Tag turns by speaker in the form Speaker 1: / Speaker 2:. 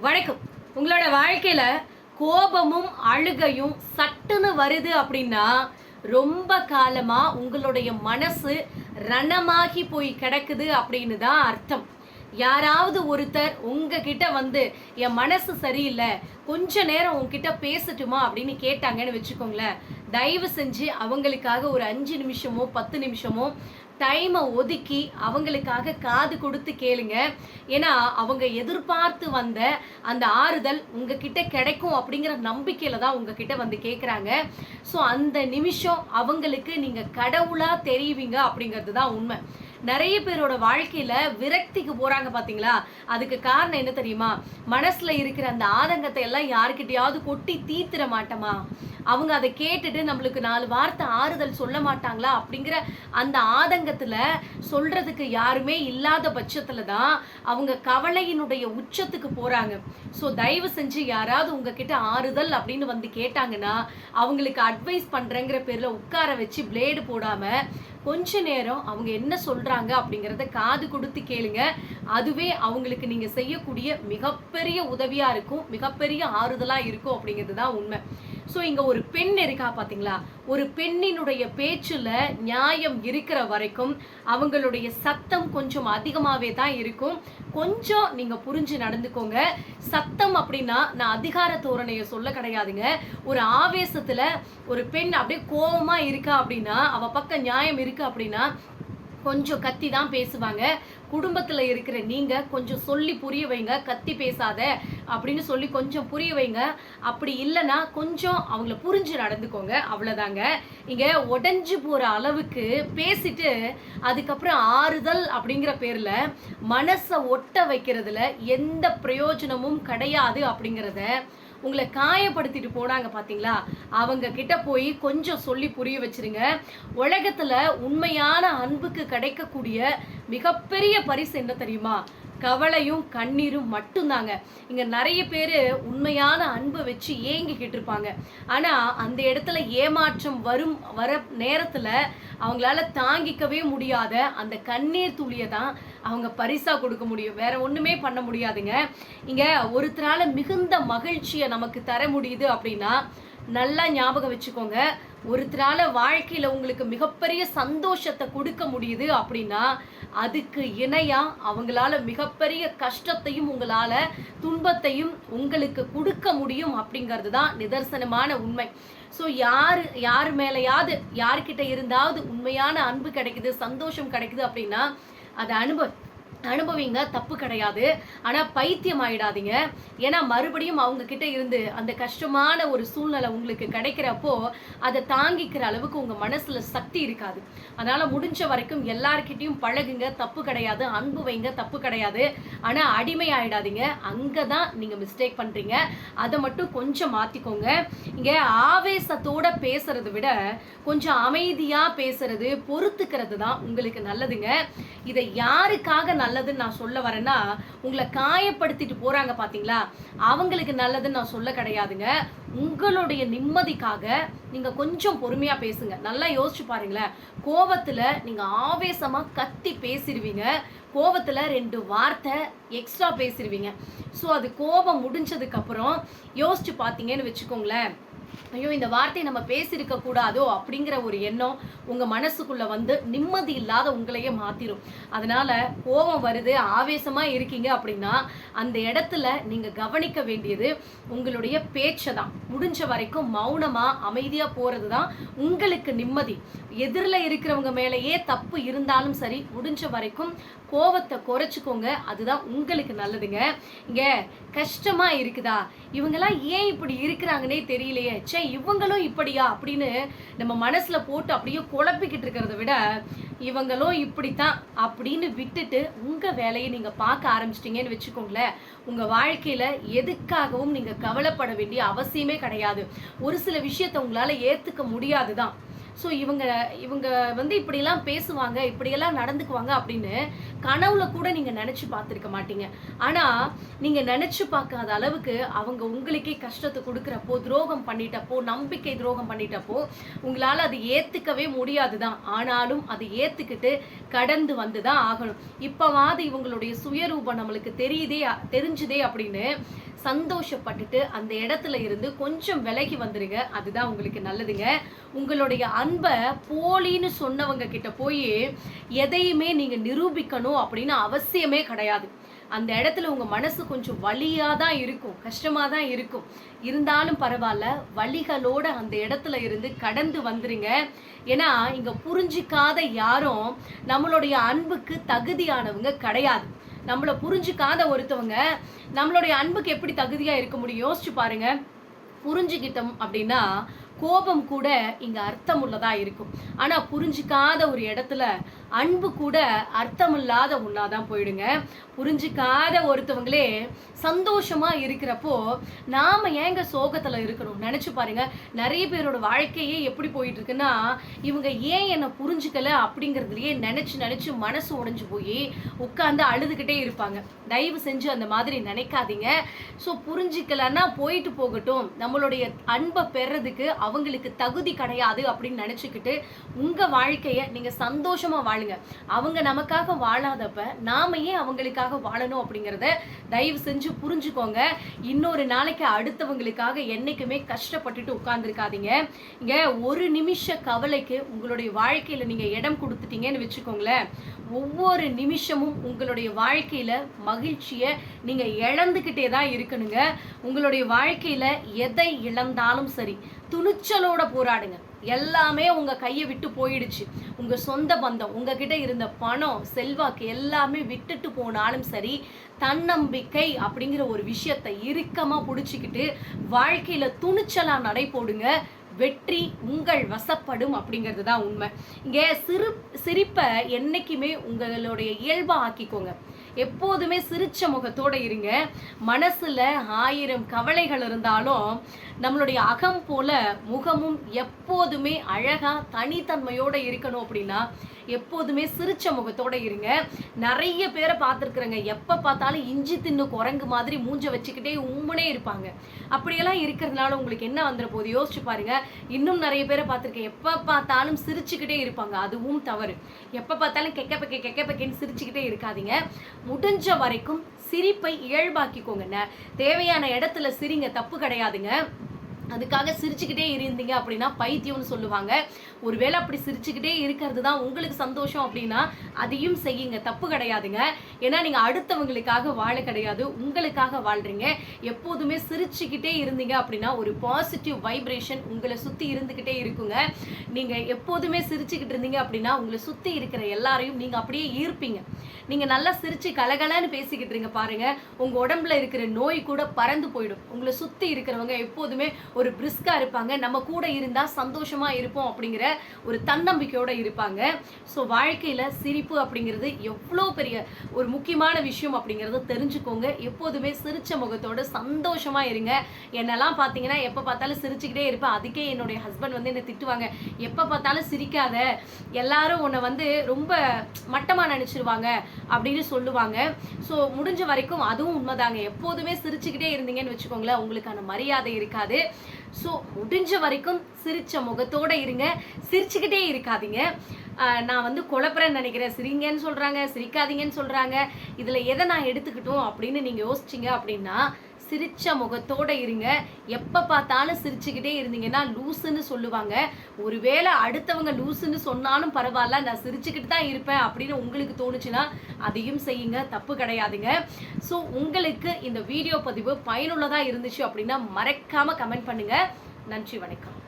Speaker 1: வணக்கம். உங்களோட வாழ்க்கையில கோபமும் அழுகையும் சட்டுன்னு வருது அப்படின்னா ரொம்ப காலமா உங்களுடைய மனசு ரணமாகி போய் கிடக்குது அப்படின்னு தான் அர்த்தம். யாராவது ஒருத்தர் உங்ககிட்ட வந்து என் மனசு சரியில்லை கொஞ்ச நேரம் உங்ககிட்ட பேசட்டுமா? அப்படின்னு கேட்டாங்கன்னு வச்சுக்கோங்களேன். தயவு செஞ்சு அவங்களுக்காக ஒரு அஞ்சு நிமிஷமோ பத்து நிமிஷமோ டைமை ஒதுக்கி அவங்களுக்காக காது கொடுத்து கேளுங்க. ஏன்னா அவங்க எதிர்பார்த்து வந்த அந்த ஆறுதல் உங்ககிட்ட கிடைக்கும் அப்படிங்கிற நம்பிக்கையில தான் உங்ககிட்ட வந்து கேட்குறாங்க ஸோ அந்த நிமிஷம் அவங்களுக்கு நீங்க கடவுளா தெரியுவீங்க அப்படிங்கிறது தான் உண்மை. நிறைய பேரோட வாழ்க்கையில விரக்திக்கு போறாங்க பாத்தீங்களா? அதுக்கு காரணம் என்ன தெரியுமா? மனசுல இருக்கிற அந்த ஆதங்கத்தை எல்லாம் யாருக்கிட்டையாவது கொட்டி தீர்த்திட மாட்டோமா? அவங்க அதை கேட்டுட்டு நம்மளுக்கு நாலு வார்த்தை ஆறுதல் சொல்ல மாட்டாங்களா அப்படிங்கிற அந்த ஆதங்கத்துல சொல்றதுக்கு யாருமே இல்லாத பட்சத்துல தான் அவங்க கவலையினுடைய உச்சத்துக்கு போறாங்க. ஸோ தயவு செஞ்சு யாராவது உங்ககிட்ட ஆறுதல் அப்படின்னு வந்து கேட்டாங்கன்னா அவங்களுக்கு அட்வைஸ் பண்றேங்கிற பேர்ல உட்கார வச்சு பிளேடு போடாம கொஞ்ச நேரம் அவங்க என்ன சொல்றாங்க அப்படிங்கறத காது கொடுத்து கேளுங்க. அதுவே அவங்களுக்கு நீங்க செய்யக்கூடிய மிகப்பெரிய உதவியா இருக்கும் மிகப்பெரிய ஆறுதலா இருக்கும் அப்படிங்கிறது தான் உண்மை. ஸோ இங்கே ஒரு பெண் இருக்கா பார்த்தீங்களா ஒரு பெண்ணினுடைய பேச்சில் நியாயம் இருக்கிற வரைக்கும் அவங்களுடைய சத்தம் கொஞ்சம் அதிகமாகவே தான் இருக்கும். கொஞ்சம் நீங்கள் புரிஞ்சு நடந்துக்கோங்க. சத்தம் அப்படின்னா நான் அதிகார தோரணையை சொல்ல கிடையாதுங்க. ஒரு ஆவேசத்தில் ஒரு பெண் அப்படியே கோபமாக இருக்கா அப்படின்னா அவள் பக்கம் நியாயம் இருக்குது அப்படின்னா கொஞ்சம் கத்தி தான் பேசுவாங்க. குடும்பத்தில் இருக்கிற நீங்கள் கொஞ்சம் சொல்லி புரிய வைங்க கத்தி பேசாத அப்படின்னு சொல்லி கொஞ்சம் புரிய வைங்க. அப்படி இல்லைன்னா கொஞ்சம் அவங்கள புரிஞ்சு நடந்துக்கோங்க. அவ்வளோதாங்க இங்கே உடஞ்சி போகிற அளவுக்கு பேசிட்டு அதுக்கப்புறம் ஆறுதல் அப்படிங்கிற பேரில் மனசை ஒட்ட வைக்கிறதுல எந்த பிரயோஜனமும் கிடையாது அப்படிங்கிறத உங்களை காயப்படுத்திட்டு போனாங்க பாத்தீங்களா? அவங்க கிட்ட போய் கொஞ்சம் சொல்லி புரிய வச்சிருங்க. உலகத்துல உண்மையான அன்புக்கு கிடைக்கக்கூடிய மிகப்பெரிய பரிசு என்ன தெரியுமா? கவலையும் கண்ணீரும் மட்டும்தாங்க. இங்கே நிறைய பேர் உண்மையான அன்பை வச்சு ஏங்கிக்கிட்டு இருப்பாங்க. ஆனால் அந்த இடத்துல ஏமாற்றம் வரும் வர நேரத்தில் அவங்களால தாங்கிக்கவே முடியாத அந்த கண்ணீர் துளியை தான் அவங்க பரிசாக கொடுக்க முடியும். வேற ஒன்றுமே பண்ண முடியாதுங்க. இங்கே ஒருத்தரால் மிகுந்த மகிழ்ச்சியை நமக்கு தர முடியுது அப்படின்னா நல்லா ஞாபகம் வச்சுக்கோங்க. ஒருத்தரால வாழ்க்கையில உங்களுக்கு மிகப்பெரிய சந்தோஷத்தை கொடுக்க முடியுது அப்படின்னா அதுக்கு இணையா அவங்களால மிகப்பெரிய கஷ்டத்தையும் உங்களால துன்பத்தையும் உங்களுக்கு கொடுக்க முடியும் அப்படிங்கிறது தான் நிதர்சனமான உண்மை. ஸோ யார் யார் மேலேயாவது யார்கிட்ட இருந்தாவது உண்மையான அன்பு கிடைக்குது சந்தோஷம் கிடைக்குது அப்படின்னா அதை அனுபவம். அனுபவிங்க தப்பு கிடையாது. ஆனால் பைத்தியம் ஆயிடாதீங்க. ஏன்னா மறுபடியும் அவங்க கிட்ட இருந்து அந்த கஷ்டமான ஒரு சூழ்நிலை உங்களுக்கு கிடைக்கிறப்போ அதை தாங்கிக்கிற அளவுக்கு உங்கள் மனசில் சக்தி இருக்காது. அதனால் முடிஞ்ச வரைக்கும் எல்லார்கிட்டயும் பழகுங்க. தப்பு கிடையாது. அன்பு வைங்க. தப்பு கிடையாது. ஆனால் அடிமை ஆயிடாதீங்க. அங்கதான் நீங்கள் மிஸ்டேக் பண்ணுறீங்க அதை மட்டும் கொஞ்சம் மாற்றிக்கோங்க இங்கே ஆவேசத்தோட பேசுறதை விட கொஞ்சம் அமைதியாக பேசுறது பொறுத்துக்கிறது தான் உங்களுக்கு நல்லதுங்க. இதை யாருக்காக நல்லதுன்னு நான் சொல்ல வரேன்னா உங்களை காயப்படுத்திட்டு போறாங்க பாத்தீங்களா? அவங்களுக்கு நல்லதுன்னு நான் சொல்ல கிடையாதுங்க. உங்களுடைய நிம்மதிக்காக நீங்க கொஞ்சம் பொறுமையா பேசுங்க. நல்லா யோசிச்சு பாருங்களேன். கோவத்துல நீங்க ஆவேசமா கத்தி பேசிடுவீங்க. கோவத்துல ரெண்டு வார்த்தை எக்ஸ்ட்ரா பேசிடுவீங்க. ஸோ அது கோபம் முடிஞ்சதுக்கு அப்புறம் யோசிச்சு பார்த்தீங்கன்னு வச்சுக்கோங்களேன். ஐயோ இந்த வார்த்தையை நம்ம பேசியிருக்க கூடாதோ அப்படிங்கிற ஒரு எண்ணம் உங்க மனசுக்குள்ள வந்து நிம்மதி இல்லாத உங்களையே மாத்திரும். அதனால கோபம் வருது ஆவேசமா இருக்கீங்க அப்படின்னா அந்த இடத்துல நீங்க கவனிக்க வேண்டியது உங்களுடைய பேச்சை தான் முடிஞ்ச வரைக்கும் மௌனமா அமைதியா போறது தான் உங்களுக்கு நிம்மதி. எதிரில் இருக்கிறவங்க மேலேயே தப்பு இருந்தாலும் சரி முடிஞ்ச வரைக்கும் கோவத்தை குறைச்சிக்கோங்க. அதுதான் உங்களுக்கு நல்லதுங்க. இங்கே கஷ்டமா இருக்குதா? இவங்கெல்லாம் ஏன் இப்படி இருக்கிறாங்கன்னே தெரியலையே. ச்சே இவங்களும் இப்படியா? அப்படின்னு நம்ம மனசில் போட்டு அப்படியே குழப்பிக்கிட்டு இருக்கிறத விட இவங்களும் இப்படித்தான் அப்படின்னு விட்டுட்டு உங்கள் வேலையை நீங்கள் பார்க்க ஆரம்பிச்சிட்டீங்கன்னு வச்சுக்கோங்களேன். உங்கள் வாழ்க்கையில் எதுக்காகவும் நீங்கள் கவலைப்பட வேண்டிய அவசியமே கிடையாது. ஒரு சில விஷயத்தை உங்களால் ஏற்றுக்க முடியாது தான் ஸோ இவங்க இவங்க வந்து இப்படியெல்லாம் பேசுவாங்க இப்படியெல்லாம் நடந்துக்குவாங்க அப்படின்னு கனவுல கூட நீங்க நினைச்சு பார்த்துருக்க மாட்டீங்க. ஆனா நீங்க நினைச்சு பார்க்காத அளவுக்கு அவங்க உங்களுக்கே கஷ்டத்தை கொடுக்குறப்போ துரோகம் பண்ணிட்டப்போ நம்பிக்கை துரோகம் பண்ணிட்டப்போ உங்களால் அது ஏத்துக்கவே முடியாதுதான். ஆனாலும் அதை ஏத்துக்கிட்டு கடந்து வந்து தான் ஆகணும். இப்போவாது இவங்களுடைய சுயரூபம் நம்மளுக்கு தெரியுதே தெரிஞ்சுதே அப்படின்னு சந்தோஷப்பட்டுட்டு அந்த இடத்துல இருந்து கொஞ்சம் விலகி வந்துடுங்க அதுதான் உங்களுக்கு நல்லதுங்க. உங்களுடைய அன்பை போலின்னு சொன்னவங்க கிட்ட போய் எதையுமே நீங்கள் நிரூபிக்கணும் அப்படின்னு அவசியமே கிடையாது. அந்த இடத்துல உங்கள் மனசு கொஞ்சம் வழியாக தான் இருக்கும் கஷ்டமாக தான் இருக்கும். இருந்தாலும் பரவாயில்ல வழிகளோடு அந்த இடத்துல இருந்து கடந்து வந்துருங்க. ஏன்னா இங்கே புரிஞ்சிக்காத யாரும் நம்மளுடைய அன்புக்கு தகுதியானவங்க கிடையாது. நம்மள புரிஞ்சுக்காத ஒருத்தவங்க நம்மளுடைய அன்புக்கு எப்படி தகுதியாக இருக்க முடியும்? யோசிச்சு பாருங்க. புரிஞ்சுக்கிட்டோம் அப்படின்னா கோபம் கூட இங்கே அர்த்தமுள்ளதா இருக்கும். ஆனால் புரிஞ்சுக்காத ஒரு இடத்துல அன்பு கூட அர்த்தமில்லாத ஒன்னாதான் போயிடுங்க. புரிஞ்சுக்காத ஒருத்தவங்களே சந்தோஷமாக இருக்கிறப்போ நாம் ஏங்க சோகத்தில் இருக்கணும்? நினச்சி பாருங்க நிறைய பேரோட வாழ்க்கையே எப்படி போயிட்டு இருக்குன்னா இவங்க ஏன் என்னை புரிஞ்சுக்கலை அப்படிங்கிறதுலையே நினச்சி நினச்சி மனசு உடைஞ்சு போய் உட்காந்து அழுதுகிட்டே இருப்பாங்க. தயவு செஞ்சு அந்த மாதிரி நினைக்காதீங்க. ஸோ புரிஞ்சிக்கலன்னா போயிட்டு போகட்டும். நம்மளுடைய அன்பை பெறதுக்கு அவங்களுக்கு தகுதி கிடையாது அப்படின்னு நினச்சிக்கிட்டு உங்கள் வாழ்க்கையை நீங்கள் சந்தோஷமாக வாழுங்க. அவங்க நமக்காக வாழாதப்ப நாம ஏன் அவங்களுக்காக வாழணும் அப்படிங்கிறத தயவு செஞ்சு புரிஞ்சுக்கோங்க. இன்னொரு நாளைக்கு அடுத்தவங்களுக்காக என்றைக்குமே கஷ்டப்பட்டுட்டு உட்கார்ந்துருக்காதீங்க. இங்கே ஒரு நிமிஷ கவலைக்கு உங்களுடைய வாழ்க்கையில் நீங்கள் இடம் கொடுத்துட்டீங்கன்னு வச்சுக்கோங்களேன். ஒவ்வொரு நிமிஷமும் உங்களுடைய வாழ்க்கையில் மகிழ்ச்சியை நீங்கள் இழந்துக்கிட்டே தான் இருக்கணுங்க. உங்களுடைய வாழ்க்கையில் எதை இழந்தாலும் சரி துணிச்சலோட போராடுங்க. எல்லாமே உங்க கையை விட்டு போயிடுச்சு. உங்க சொந்த பந்தம் உங்ககிட்ட இருந்த பணம் செல்வாக்கு எல்லாமே விட்டுட்டு போனாலும் சரி தன்னம்பிக்கை அப்படிங்கிற ஒரு விஷயத்தை இறுக்கமா புடிச்சுக்கிட்டு வாழ்க்கையில துணிச்சலா நடை போடுங்க. வெற்றி உங்கள் வசப்படும் அப்படிங்கிறது தான் உண்மை. இங்கே சிறு சிரிப்பை என்னைக்குமே உங்களுடைய இயல்பா ஆக்கிக்கோங்க. எப்போதுமே சிரிச்ச முகத்தோடு இருங்க. மனசில் ஆயிரம் கவலைகள் இருந்தாலும் நம்மளுடைய அகம் போல முகமும் எப்போதுமே அழகா தனித்தன்மையோட இருக்கணும் அப்படின்னா எப்போதுமே சிரிச்ச முகத்தோட இருங்க. நிறைய பேரை பார்த்துருக்குறேங்க. எப்போ பார்த்தாலும் இஞ்சி தின்னு குரங்கு மாதிரி மூஞ்ச வச்சுக்கிட்டே உம்முனே இருப்பாங்க. அப்படியெல்லாம் இருக்கிறதுனால உங்களுக்கு என்ன வந்துட போகுது? யோசிச்சு பாருங்க. இன்னும் நிறைய பேரை பார்த்துருக்கேன். எப்போ பார்த்தாலும் சிரிச்சுக்கிட்டே இருப்பாங்க. அதுவும் தவறு. எப்போ பார்த்தாலும் கெக்க பக்க கெக்க பக்கன்னு சிரிச்சுக்கிட்டே இருக்காதீங்க. முடிஞ்ச வரைக்கும் சிரிப்பை இயல்பாக்கிக்கோங்க. தேவையான இடத்துல சிரிங்க. தப்பு கிடையாதுங்க. அதுக்காக சிரிச்சுக்கிட்டே இருந்தீங்க அப்படின்னா பைத்தியம்னு சொல்லுவாங்க. ஒருவேளை அப்படி சிரிச்சுக்கிட்டே இருக்கிறது தான் உங்களுக்கு சந்தோஷம் அப்படின்னா அதையும் செய்யுங்க. தப்பு கிடையாதுங்க. ஏன்னா நீங்கள் அடுத்தவங்களுக்காக வாழ கிடையாது. உங்களுக்காக வாழ்றீங்க. எப்போதுமே சிரிச்சுக்கிட்டே இருந்தீங்க அப்படின்னா ஒரு பாசிட்டிவ் வைப்ரேஷன் உங்களை சுற்றி இருந்துக்கிட்டே இருக்குங்க. நீங்கள் எப்போதுமே சிரிச்சுக்கிட்டு இருந்தீங்க அப்படின்னா உங்களை சுற்றி இருக்கிற எல்லாரையும் நீங்கள் அப்படியே ஈர்ப்பீங்க. நீங்கள் நல்லா சிரிச்சு கலகலன்னு பேசிக்கிட்டு இருங்க பாருங்கள் உங்கள் உடம்புல இருக்கிற நோய் கூட பறந்து போயிடும். உங்களை சுற்றி இருக்கிறவங்க எப்போதுமே ஒரு பிரிஸ்காக இருப்பாங்க. நம்ம கூட இருந்தால் சந்தோஷமாக இருப்போம் அப்படிங்கிற ஒரு தன்னம்பிக்கையோடு இருப்பாங்க. ஸோ வாழ்க்கையில் சிரிப்பு அப்படிங்கிறது எவ்வளோ பெரிய ஒரு முக்கியமான விஷயம் அப்படிங்கிறத தெரிஞ்சுக்கோங்க. எப்போதுமே சிரித்த முகத்தோடு சந்தோஷமாக இருங்க. என்னெல்லாம் பார்த்தீங்கன்னா எப்போ பார்த்தாலும் சிரிச்சுக்கிட்டே இருப்பேன். அதுக்கே என்னுடைய ஹஸ்பண்ட் வந்து என்னை திட்டுவாங்க. எப்போ பார்த்தாலும் சிரிக்காத எல்லாரும் உன்னை வந்து ரொம்ப மட்டமாக நினச்சிருவாங்க அப்படின்னு சொல்லுவாங்க. ஸோ முடிஞ்ச வரைக்கும் அதுவும் உண்மைதாங்க. எப்போதுமே சிரிச்சுக்கிட்டே இருந்தீங்கன்னு வச்சுக்கோங்களேன் உங்களுக்கான மரியாதை இருக்காது. ஸோ முடிஞ்ச வரைக்கும் சிரிச்ச முகத்தோட இருங்க. சிரிச்சுக்கிட்டே இருக்காதீங்க. நான் வந்து குழப்பறேன்னு நினைக்கிறேன். சிரிங்கன்னு சொல்கிறாங்க சிரிக்காதீங்கன்னு சொல்றாங்க. இதில் எதை நான் எடுத்துக்கிட்டோம் அப்படின்னு நீங்கள் யோசிச்சீங்க அப்படின்னா சிரிச்ச முகத்தோட இருங்க. எப்போ பார்த்தாலும் சிரிச்சுக்கிட்டே இருந்தீங்கன்னா லூசுன்னு சொல்லுவாங்க. ஒருவேளை அடுத்தவங்க லூசுன்னு சொன்னாலும் பரவாயில்ல நான் சிரிச்சுக்கிட்டு தான் இருப்பேன் அப்படின்னு உங்களுக்கு தோணுச்சுன்னா அதையும் செய்யுங்க தப்பு கிடையாதுங்க. ஸோ உங்களுக்கு இந்த வீடியோ பதிவு பயனுள்ளதாக இருந்துச்சு அப்படின்னா மறக்காமல் கமெண்ட் பண்ணுங்கள் நன்றி வணக்கம்.